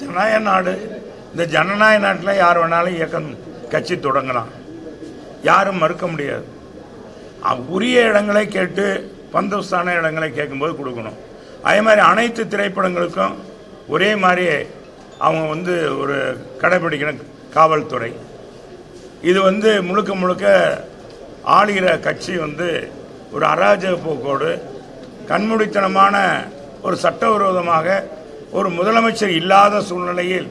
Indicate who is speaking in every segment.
Speaker 1: ஜனநாயக நாடு இந்த ஜனநாயக நாட்டில் யார் வேணாலும் இயக்கம் கட்சி தொடங்கலாம். யாரும் மறுக்க முடியாது. உரிய இடங்களை கேட்டு பந்தஸ்தான இடங்களை கேட்கும்போது கொடுக்கணும். அதே மாதிரி அனைத்து திரைப்படங்களுக்கும் ஒரே மாதிரி அவங்க வந்து ஒரு கடைபிடிக்கணும் காவல்துறை. இது வந்து முழுக்க முழுக்க ஆளுகிற கட்சி வந்து ஒரு அராஜக போக்கோடு கண்மூடித்தனமான ஒரு சட்டவிரோதமாக ஒரு முதலமைச்சர் இல்லாத சூழ்நிலையில்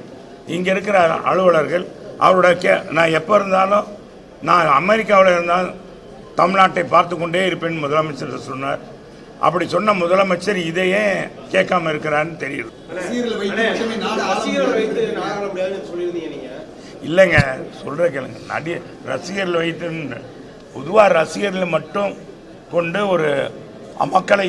Speaker 1: இங்கே இருக்கிற அலுவலர்கள் அவரோட கே நான் எப்போ இருந்தாலும் நான் அமெரிக்காவில் இருந்தாலும் தமிழ்நாட்டை பார்த்து கொண்டே இருப்பேன் முதலமைச்சர் சொன்னார். அப்படி சொன்ன முதலமைச்சர் இதையே கேட்காம இருக்கிறான்னு தெரியுது. இல்லைங்க சொல்கிற கேளுங்க. நடி ரசிகர்கள் வைத்து பொதுவாக ரசிகர்கள் மட்டும் கொண்டு ஒரு மக்களை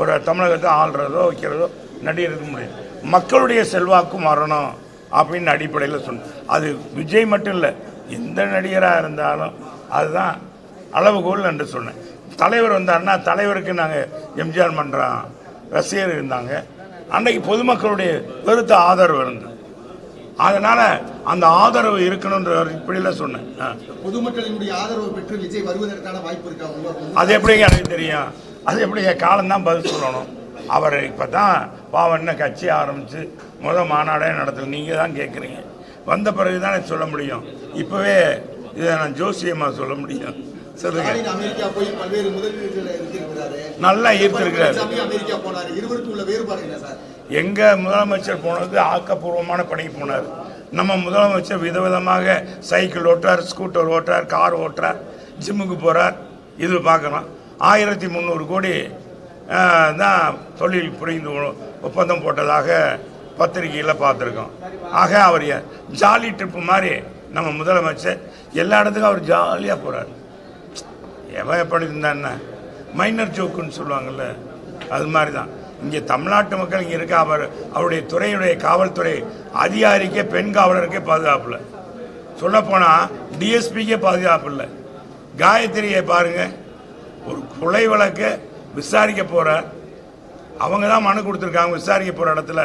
Speaker 1: ஒரு தமிழகத்தை ஆள்றதோ வைக்கிறதோ நடிகருக்கு முடியும் மக்களுடைய செல்வாக்கு மாறணும் அப்படின்னு அடிப்படையில் சொன்னேன் அது விஜய் மட்டும் இல்லை எந்த நடிகராக இருந்தாலும் அதுதான் அளவுகோல் என்று சொன்னேன். தலைவர் வந்தாருன்னா தலைவருக்கு நாங்கள் எம்ஜிஆர் மன்றம் ரசிகர் இருந்தாங்க. அன்னைக்கு பொதுமக்களுடைய பெருத்த ஆதரவு இருந்தது. அதனால அந்த ஆதரவு இருக்கணுன்ற இப்படில சொன்னேன்.
Speaker 2: பொதுமக்களினுடைய ஆதரவு பெற்று விஜய் வருவதற்கான வாய்ப்பு இருக்கா?
Speaker 1: அது எப்படிங்க எனக்கு தெரியும்? அது எப்படி காலம்தான் பதில் சொல்லணும். அவர் இப்போ தான் பாவண்ண கட்சி ஆரம்பித்து முதல் மாநாடே நடத்தல. நீங்கள் தான் கேட்குறீங்க வந்த பிறகு தானே சொல்ல முடியும். இப்போவே இதை நான் ஜோசியமாக சொல்ல முடியும். சொல்லுங்க. நல்லா ஈர்த்திருக்கிறாரு எங்க முதலமைச்சர் போனது ஆக்கப்பூர்வமான பணிக்கு போனார். நம்ம முதலமைச்சர் விதவிதமாக சைக்கிள் ஓட்டுறார் ஸ்கூட்டர் ஓட்டுறார் கார் ஓட்டுறார் ஜிம்முக்கு போறார். இது பார்க்கலாம். ஆயிரத்தி முந்நூறு கோடி தான் தொழில் புரிந்து ஒப்பந்தம் போட்டதாக பத்திரிகையில் பார்த்துருக்கோம். ஆக அவர் ஜாலி ட்ரிப்பு மாதிரி நம்ம முதலமைச்சர் எல்லா இடத்துக்கும் அவர் ஜாலியாக போகிறார் எவன் எப்படி இருந்தான்னா மைனர் ஜோக்குன்னு சொல்லுவாங்கள்ல அது மாதிரி தான் இங்கே தமிழ்நாட்டு மக்கள் இங்கே இருக்க அவர் அவருடைய துறையுடைய காவல்துறை அதிகாரிக்கே பெண் காவலருக்கே பாதுகாப்பு இல்லை. சொல்லப்போனால் டிஎஸ்பிக்கே பாதுகாப்பு இல்லை. காயத்ரியை பாருங்கள் ஒரு கொலை வழக்கை விசாரிக்க போகிற அவங்க தான் மனு கொடுத்துருக்காங்க விசாரிக்க போகிற இடத்துல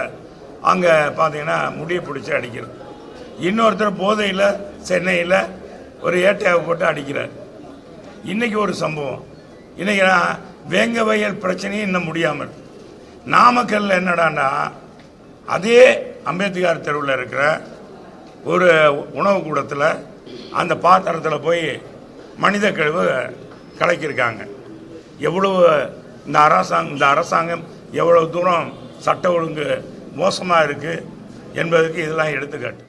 Speaker 1: அங்கே பார்த்தீங்கன்னா முடியை பிடிச்சி அடிக்கிறது. இன்னொருத்தர் போதையில் சென்னையில் ஒரு ஏட்டையாவை போட்டு அடிக்கிறார். இன்றைக்கி ஒரு சம்பவம். இன்றைக்கி நான் வேங்க வயல் பிரச்சனையும் இன்னும் முடியாமல் நாமக்கல்லில் என்னடான்னா அதே அம்பேத்கர் தெருவில் இருக்கிற ஒரு உணவு கூடத்தில் அந்த பாத்திரத்தில் போய் மனித கழிவு கலக்கியிருக்காங்க. எவ்வளவு இந்த அரசாங்கம் இந்த அரசாங்கம் எவ்வளவு தூரம் சட்ட ஒழுங்கு மோசமாக இருக்குது என்பதற்கு இதெல்லாம் எடுத்துக்காட்டு.